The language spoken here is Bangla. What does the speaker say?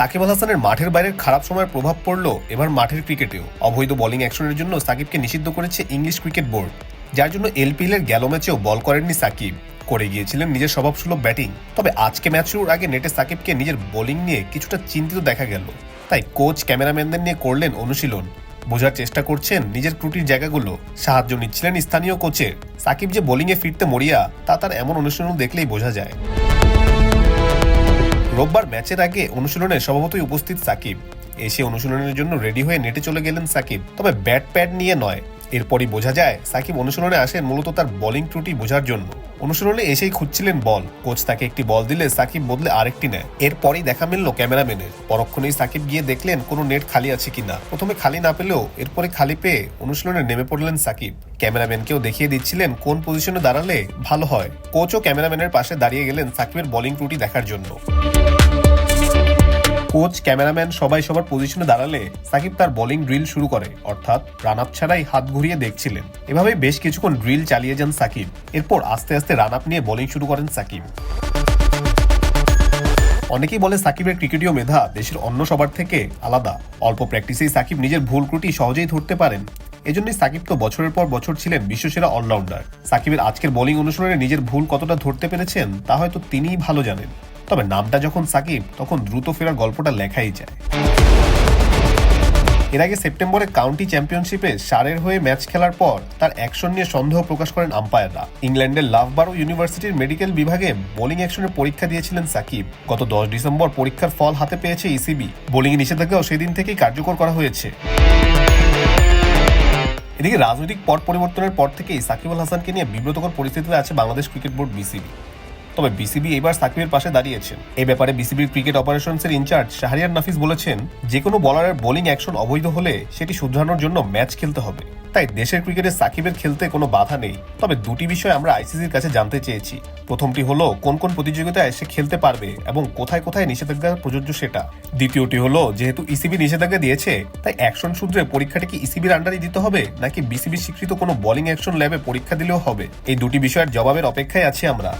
সাকিব আল হাসানের মাঠের বাইরের খারাপ সময়ের প্রভাব পড়ল এবার মাঠের ক্রিকেটেও। অবৈধ বোলিং অ্যাকশনের জন্য সাকিবকে নিষিদ্ধ করেছে ইংলিশ ক্রিকেট বোর্ড যার জন্য এলপিএল এর গেল ম্যাচেও বল করেননি সাকিব। করে গিয়েছিলেন নিজের স্বভাবসুলভ ব্যাটিং তবে আজকে ম্যাচ শুরুর আগে নেটে সাকিবকে নিজের বোলিং নিয়ে কিছুটা চিন্তিত দেখা গেল। তাই কোচ ক্যামেরাম্যানদের নিয়ে করলেন অনুশীলন। বোঝার চেষ্টা করছেন নিজের ত্রুটির জায়গাগুলো। সাহায্য নিচ্ছিলেন স্থানীয় কোচের সাকিব যে বোলিংয়ে ফিরতে মরিয়া, তা তার এমন অনুশীলন দেখলেই বোঝা যায়। রোববার ম্যাচের আগে অনুশীলনে স্বভাবতই উপস্থিত সাকিব। এসে অনুশীলনের জন্য রেডি হয়ে নেটে চলে গেলেন সাকিব, তবে ব্যাট প্যাড নিয়ে নয়। এরপরই বোঝা যায় সাকিব অনুশীলনে আসেন মূলত তার বোলিং ত্রুটি বোঝার জন্য। অনুশীলনে এসেই খুঁজছিলেন বল কোচ তাকে একটি বল দিলে সাকিব বদলে আরেকটি নেয়। এরপরই দেখা মিলল ক্যামেরাম্যানের। পরক্ষণেই সাকিব গিয়ে দেখলেন কোনো নেট খালি আছে কিনা। প্রথমে খালি না পেলেও এরপরে খালি পেয়ে অনুশীলনে নেমে পড়লেন সাকিব। ক্যামেরাম্যানকেও দেখিয়ে দিচ্ছিলেন কোন পজিশনে দাঁড়ালে ভালো হয়। কোচও ক্যামেরাম্যানের পাশে দাঁড়িয়ে গেলেন সাকিবের বোলিং ত্রুটি দেখার জন্য। কোচ, ক্যামেরাম্যান সবাই সবার পজিশনে দাঁড়ালে সাকিব তার বোলিং ড্রিল শুরু করে। অর্থাৎ রান আপ ছাড়াই হাত ঘুরিয়ে দেখছিলেন। এভাবে বেশ কিছুক্ষণ ড্রিল চালিয়ে যান সাকিব। এরপর আস্তে আস্তে রান আপ নিয়ে বোলিং শুরু করেন সাকিব। অনেকেই বলে সাকিবের ক্রিকেটীয় মেধা দেশের অন্য সবার থেকে আলাদা। অল্প প্র্যাকটিসেই সাকিব নিজের ভুল ত্রুটি সহজেই ধরতে পারেন। এজন্যই সাকিব তো বছরের পর বছর ছিলেন বিশ্বসেরা অলরাউন্ডার সাকিবের আজকের বোলিং অনুশীলনে নিজের ভুল কতটা ধরতে পেরেছেন, তা হয়তো তিনিই ভালো জানেন। তবে নামটা যখন সাকিব, তখন দ্রুত ফেরার গল্পটা লেখাই যায়। এর আগে সেপ্টেম্বরে কাউন্টি চ্যাম্পিয়নশিপে সারের হয়ে ম্যাচ খেলার পর তার অ্যাকশন নিয়ে সন্দেহ প্রকাশ করেন আম্পায়াররা। ইংল্যান্ডের লাভবারো ইউনিভার্সিটির মেডিকেল বিভাগে বোলিং অ্যাকশনের পরীক্ষা দিয়েছিলেন সাকিব। গত দশ ডিসেম্বর পরীক্ষার ফল হাতে পেয়েছে ইসিবি। বোলিং নিষেধাজ্ঞাও সেদিন থেকেই কার্যকর করা হয়েছে। এদিকে রাজনৈতিক পট পরিবর্তনের পর থেকেই সাকিব আল হাসানকে নিয়ে বিব্রতকর পরিস্থিতিতে আছে বাংলাদেশ ক্রিকেট বোর্ড বিসিবি। তবে বিসিবি এবার সাকিবের পাশে দাঁড়িয়েছেন এই ব্যাপারে বিসিবির ক্রিকেট অপারেশনসের ইনচার্জ শাহরিয়ার নাফিস বলেছেন যে কোনো বলারের বোলিং অ্যাকশন অবৈধ হলে সেটি শুধরানোর জন্য ম্যাচ খেলতে হবে। তাই দেশের ক্রিকেটে সাকিবের খেলতে কোনো বাধা নেই। তবে দুটি বিষয় আমরা আইসিসির কাছে জানতে চেয়েছি। প্রথমটি হলো, কোন কোন প্রতিযোগিতায় সে খেলতে পারবে এবং কোথায় কোথায় নিষেধাজ্ঞা প্রযোজ্য সেটা। দ্বিতীয়টি হলো, যেহেতু ইসিবি নিষেধাজ্ঞা দিয়েছে, তাই অ্যাকশন সূত্রে পরীক্ষাটি কি ইসিবির আন্ডারে দিতে হবে, নাকি বিসিবি স্বীকৃত কোনো বোলিং অ্যাকশন ল্যাবে পরীক্ষা দিলেও হবে? এই দুটি বিষয়ের জবাবের অপেক্ষায় আছি আমরা।